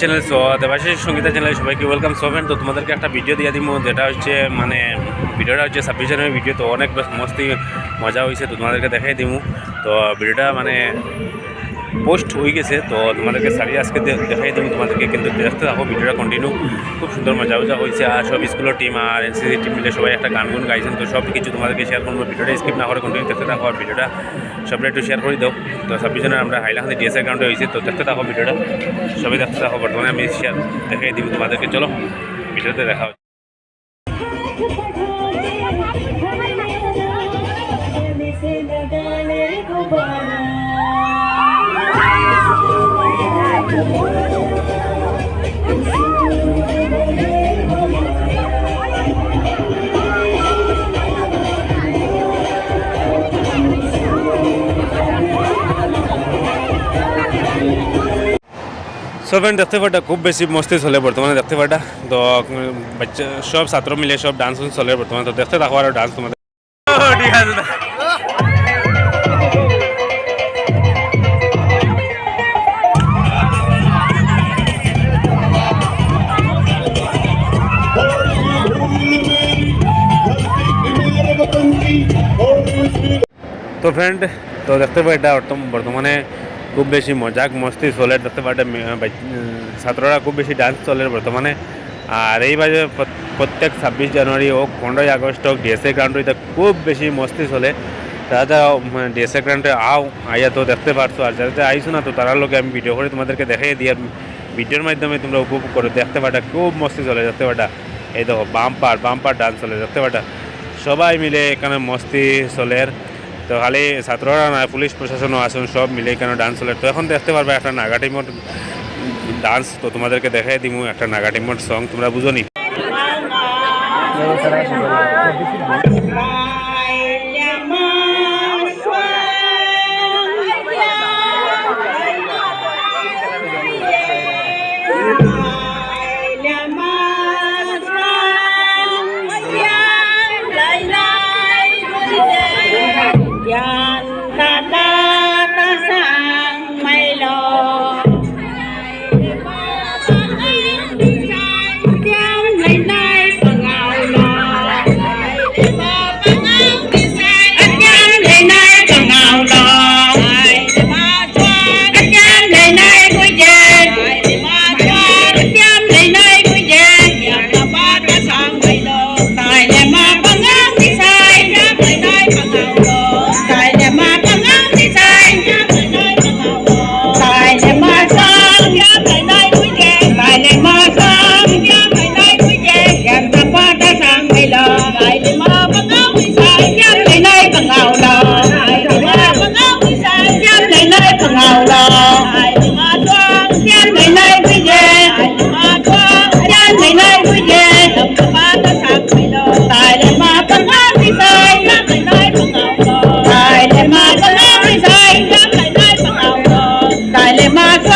Channel so Debashish Sangeeta চ্যানেলে সবাইকে welcome সোভেন তো তোমাদেরকে একটা ভিডিও দিয়ে দিব যেটা হচ্ছে মানে ভিডিওটা হচ্ছে ছাব্বিশ জানুয়ারি ভিডিও তো অনেক মস্তি মজা হয়েছে তো তোমাদেরকে দেখাই দিব তো ভিডিওটা মানে পোস্ট হয়ে গেছে, তো তোমাদেরকে শাড়ি আজকে দেখাই দেবো তোমাদেরকে, কিন্তু দেখতে থাকো, ভিডিওটা কন্টিনিউ খুব সুন্দর মজা মজা হয়েছে আর সব স্কুলের টিম আর এনসিসি টিম মিলে সবাই একটা গান গুন গাইছেন, তো সব কিছু তোমাদেরকে শেয়ার করব, ভিডিওটা স্কিপ না করে কন্টিনিউ দেখতে থাকো, আর ভিডিওটা সবটা একটু শেয়ার করে দাও। তো পিছনে আমরা হাইলাখানি ডিএসআই অ্যাকাউন্টে হয়েছে। তো দেখতে থাকো ভিডিওটা সবাই দেখতে থাকো। বর্তমানে আমি শেয়ার দেখাই দিব তোমাদেরকে। চলো ভিডিওতে দেখা হচ্ছে। সব ফ্রেন্ড দেখতে পাটা খুব বেশি মস্তি চলে বর্তমানে দেখতে পাটা তো উম, বাচ্চা সব ছাত্র মিলে সব ডান্স চলে বর্তমানে তো দেখতে থাকো আর ডান্স তোমাদের ঠিক আছে তো ফ্রেন্ড তো দেখতে পাই এটা বর্তম- বর্তমানে খুব বেশি মজাক মস্তি চলে বাচ- উম, ছাত্ররা খুব বেশি ডান্স চলে বর্তমানে। আর এই বাজে প্রত্যেক ছাব্বিশ জানুয়ারি হোক পনেরোই আগস্ট হোক ডিএসএ গ্রাউন্ড খুব বেশি মস্তি চলে। তারা ডিএসএ গ্রাউন্ডে আও আইয়া তো দেখতে পারছ। আর যাতে আইসো না তো তারার লোকে আমি ভিডিও করে তোমাদেরকে দেখাই আর ভিডিওর মাধ্যমে তোমরা উপভোগ করো। দেখতে পাটা খুব মস্তি চলে দেখতে পাটা এই দেখো বাম্পার বাম্পার ডান্স চলে দেখতে পাটা সবাই মিলে এখানে মস্তি চলের তো খালি ছাত্ররা না পুলিশ প্রশাসনও আসুন সব মিলে কেন ডান্স হলে তো এখন দেখতে পারবে একটা নাগা টিমর ডান্স তো তোমাদেরকে দেখাই দিব একটা নাগা টিমর সং তোমরা বুঝো নি? my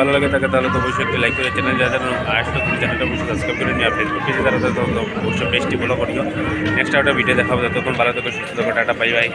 ভালো লাগে থাকে, তাহলে তো অবশ্যই একটু লাইক করে চ্যানেল যারা আসলে তুমি চ্যানেলটা অবশ্যই সাবস্ক্রাইব করে নিয়ে ফেসবুক পেজে তারা তো অবশ্যই বেশি ফলো করিও নেক্সট একটা ভিডিও দেখাবো যতক্ষণ ভালো থাকো, সুস্থ থাকো, টাটা বাই বাই